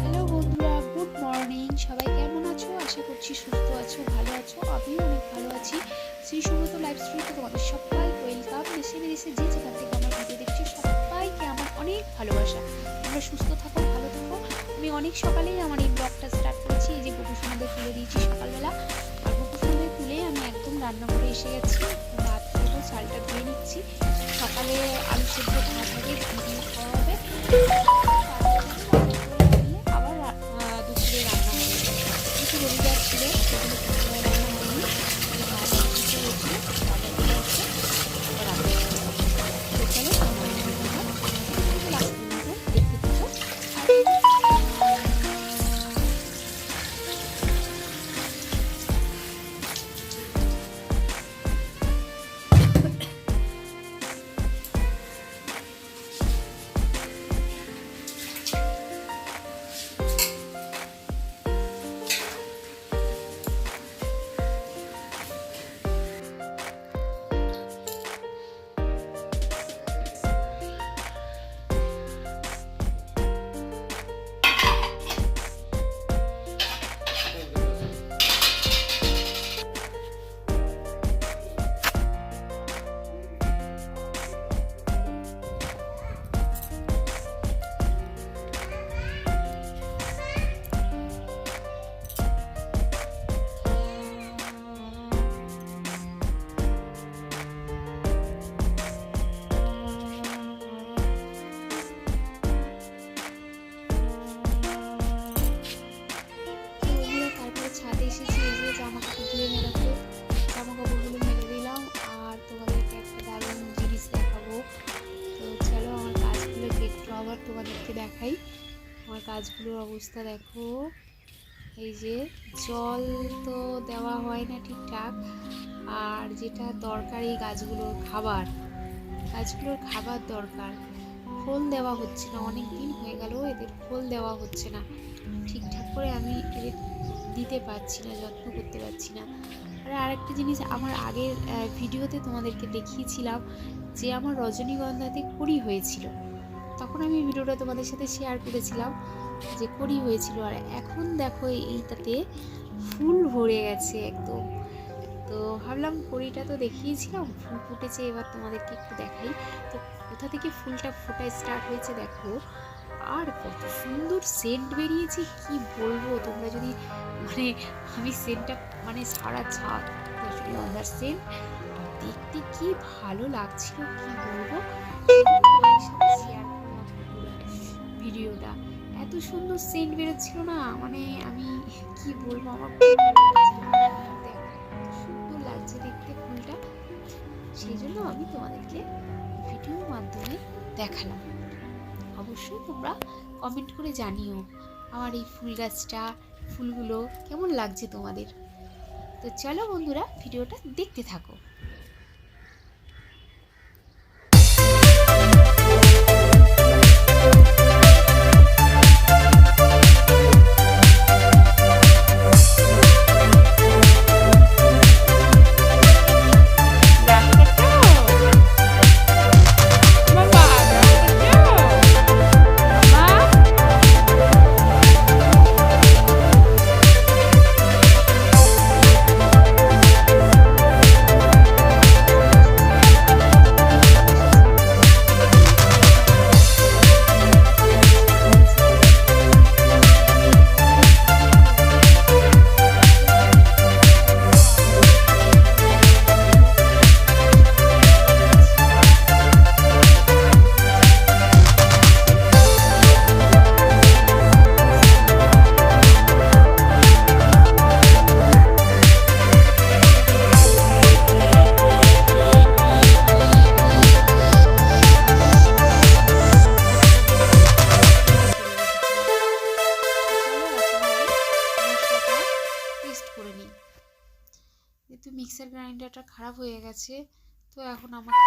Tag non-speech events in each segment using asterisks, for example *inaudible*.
Hello বন্ধুরা good morning সবাই কেমন আছো? আশা করছি সুস্থ আছো, ভালো আছো। আমিও অনেক ভালো আছি। শ্রী সুব্রত লাইফ স্ট্রিমে তোমাদের সবাই ওয়েলকাম দেশে বিদেশে যে যেখান থেকে আমার ভিডিও দেখছ, সবাইকে আমার অনেক ভালোবাসা। তোমরা সুস্থ থাকো, ভালো থাকো। আমি অনেক সকালেই আমার এই ব্লগটা স্টার্ট করেছি। এই যে গোপু সোনাদের তুলে দিয়েছি সকালবেলা। আর গোপু তুলে আমি একদম রান্না করে এসে গেছি। ভাত চালটা ধুয়ে নিচ্ছি। সকালে আলু সিদ্ধ খাওয়া হবে। কাজগুলোর অবস্থা দেখো। এই যে জল তো দেওয়া হয় না ঠিকঠাক। আর যেটা দরকার এই গাছগুলোর খাবার গাছগুলোর খাবার দরকার। খোল দেওয়া হচ্ছে না অনেক দিন হয়ে গেল, এদের খোল দেওয়া হচ্ছে না। ঠিকঠাক করে আমি এদের দিতে পারছি না, যত্ন করতে পারছি না। আর আরেকটা জিনিস আমার আগের ভিডিওতে তোমাদেরকে দেখিয়েছিলাম যে আমার রজনীগন্ধাতে কুড়ি হয়েছিল। তখন আমি ভিডিওটা তোমাদের সাথে শেয়ার করেছিলাম যে করি হয়েছিল। আর এখন দেখো এইটাতে ফুল ভরে গেছে একদম। তো ভাবলাম কড়িটা তো দেখিয়েছিলাম, ফুল ফুটেছে, এবার তোমাদেরকে একটু দেখাই। তো কোথা থেকে ফুলটা ফোটা স্টার্ট হয়েছে দেখো, আর কত সুন্দর সেন্ট বেরিয়েছে, কি বলব? তোমরা যদি মানে আমি সেন্টটা মানে সারা ছাদ সেন্ট দেখতে কি ভালো লাগছিল, কি বলব? ভিডিওটা। এত সুন্দর সেন্ট বেরোচ্ছিল না মানে আমি কি বলব, আমার সুন্দর লাগছে দেখতে ফুলটা। সেই জন্য আমি তোমাদেরকে ভিডিওর মাধ্যমে দেখালাম। অবশ্যই তোমরা কমেন্ট করে জানিও আমার এই ফুল গাছটা, ফুলগুলো কেমন লাগছে তোমাদের। তো চলো বন্ধুরা, ভিডিওটা দেখতে থাকো। মিক্সার গ্রাইন্ডারটা খারাপ হয়ে গেছে তো এখন আমাকে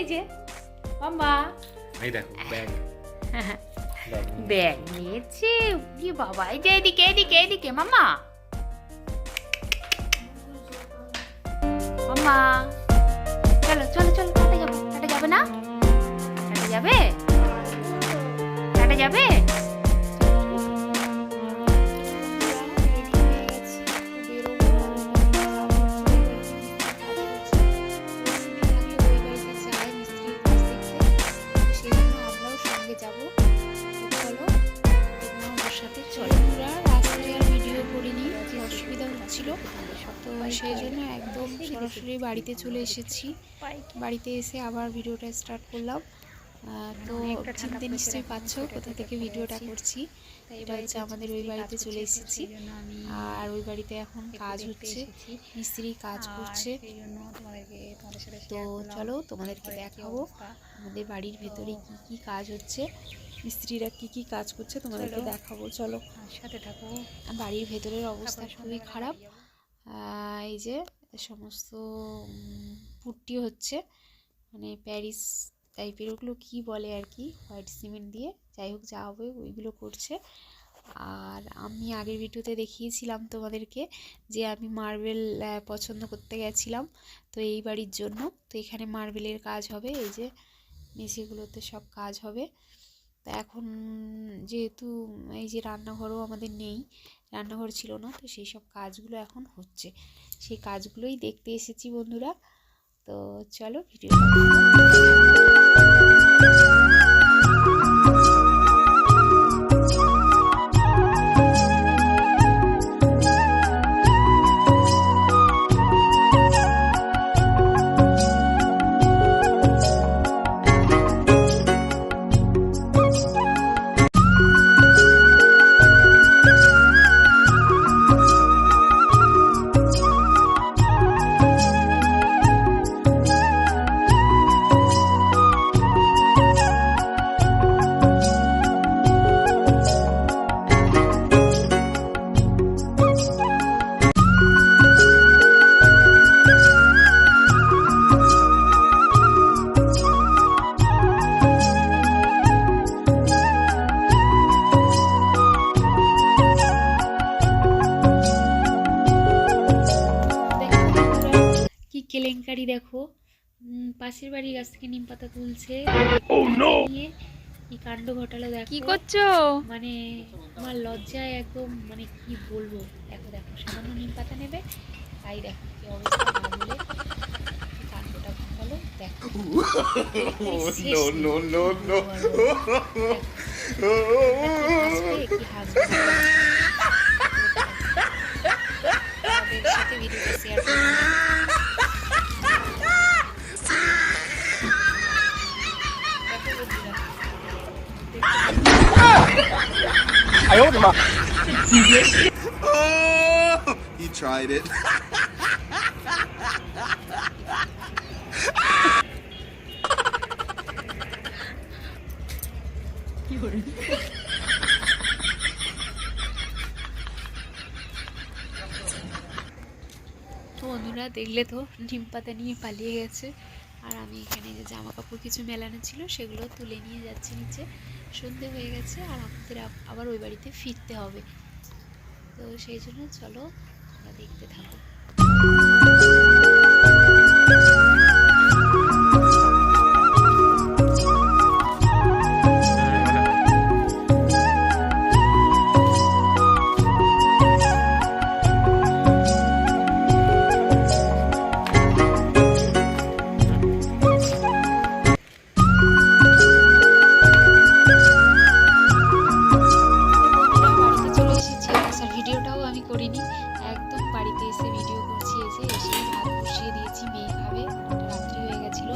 এই যে মাম্মা। এই দেখো ব্যাগ। *laughs* ব্যাগ নিয়েছে কি বাবা। এই যে এদিকে এদিকে এদিকে মাম্মা। মাম্মা চলো চলো চলো কাটে যাবে কাটে যাবে না? কাটে যাবে? কাটে যাবে? সরাসরি বাড়িতে চলে এসেছি। বাড়িতে এসে আবার ভিডিওটা স্টার্ট করলাম। তো চিনতে নিশ্চয়ই পাচ্ছ কোথা থেকে ভিডিওটা করছি। এটা হচ্ছে আমাদের ওই বাড়িতে চলে এসেছি। আর ওই বাড়িতে এখন কাজ হচ্ছে। মিস্ত্রি কাজ করছে। তো চলো তোমাদেরকে দেখাবো আমাদের বাড়ির ভেতরে কি কি কাজ হচ্ছে। মিস্ত্রিরা কি কি কাজ করছে তোমাদেরকে দেখাবো। চলো। সাথে থাকো। বাড়ির ভেতরের অবস্থা খুবই খারাপ। এই যে সমস্ত পুট্টি হচ্ছে মানে প্যারিস টাইপের ওগুলো কী বলে আর কি, হোয়াইট সিমেন্ট দিয়ে, যাই হোক যা হবে ওইগুলো করছে। আর আমি আগের ভিডিওতে দেখিয়েছিলাম তোমাদেরকে যে আমি মার্বেল পছন্দ করতে গেছিলাম, তো এই বাড়ির জন্য। তো এখানে মার্বেলের কাজ হবে, এই যে মেঝেগুলোতে সব কাজ হবে। তা এখন যেহেতু এই যে রান্নাঘরও আমাদের নেই, রান্নাঘর ছিল না, তো সেই সব কাজগুলো এখন হচ্ছে। সেই কাজগুলোই দেখতে এসেছি বন্ধুরা। তো চলো ভিডিওটা কেলেঙ্কারি দেখো। পাশের বাড়ির গাছ থেকে নিম পাতা তুলছে। নিয়ে কি কাণ্ড ঘটালো দেখো। কি করছ? মানে আমার লজ্জায় একদম মানে কি বলব? দেখো দেখো সামান্য নিম পাতা নেবে তাই দেখো কি অবস্থা বলে কাণ্ডটা ঘটালো দেখো। *laughs* ভিডিওটা *laughs* share Oh, he tried it. তো বন্ধুরা দেখলে তো ডিম পাতা নিয়ে পালিয়ে গেছে আর আমি এখানে যে জামা কাপড় কিছু মেলানো ছিল সেগুলো তুলে নিয়ে যাচ্ছি নিচে সন্ধে হয়ে গেছে আর আমাদের আবার ওই বাড়িতে ফিরতে হবে। তো সেই জন্য চলো আমরা দেখতে থাকো। আসার আমি করিনি। একদম বাড়িতে এসে ভিডিও করছি, এসে এসে ভাত বসিয়ে দিয়েছি মেয়ে খাবে রাত্রি হয়ে গেছিল।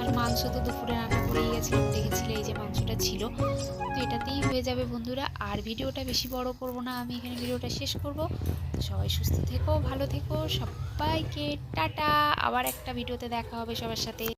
আর মাংস তো দুপুরে রান্না করেই গেছিলাম, দেখেছিলে এই যে মাংসটা ছিল। তো এটাতেই হয়ে যাবে বন্ধুরা। আর ভিডিওটা বেশি বড় করব না, আমি এখানে ভিডিওটা শেষ করব। সবাই সুস্থ থেকো, ভালো থেকো, সবাইকে টাটা। আবার একটা ভিডিওতে দেখা হবে সবার সাথে।